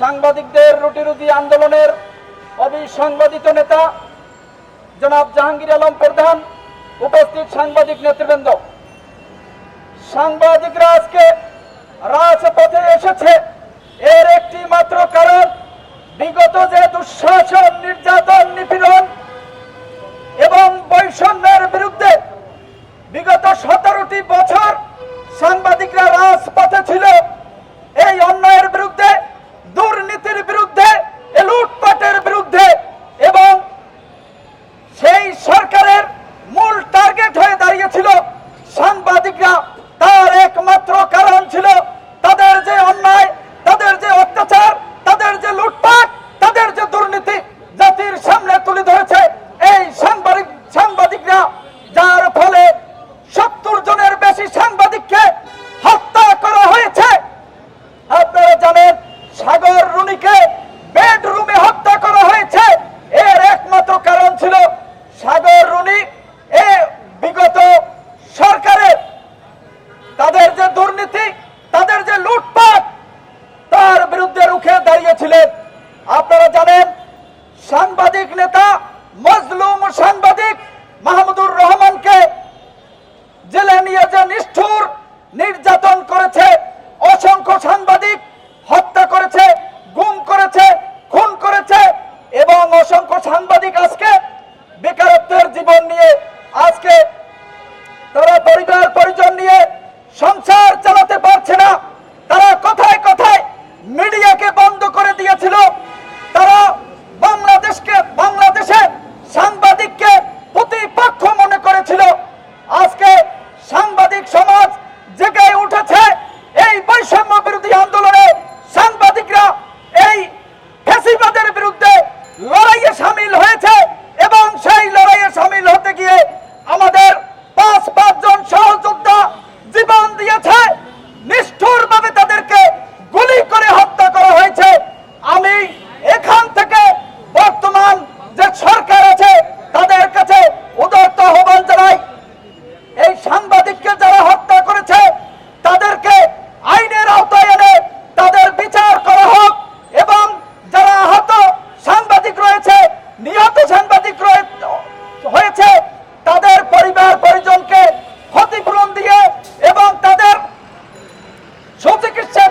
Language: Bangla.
সাংবাদিকদের রুটিরুজি আন্দোলনের অবিসংবাদিত নেতা জনাব জাহাঙ্গীর আলম প্রধান উপস্থিত সাংবাদিক নেতৃবৃন্দ। সাংবাদিকরা আজকে রাজপথে এসেছে। এর একটি মাত্র কারণ, বিগত যে দুঃশাসন, নির্যাতন, নিপীড়ন এবং বৈষম্যের বিরুদ্ধে বিগত সতেরোটি বছর সাংবাদিকরা রাজপথে ছিল সচিকিৎসা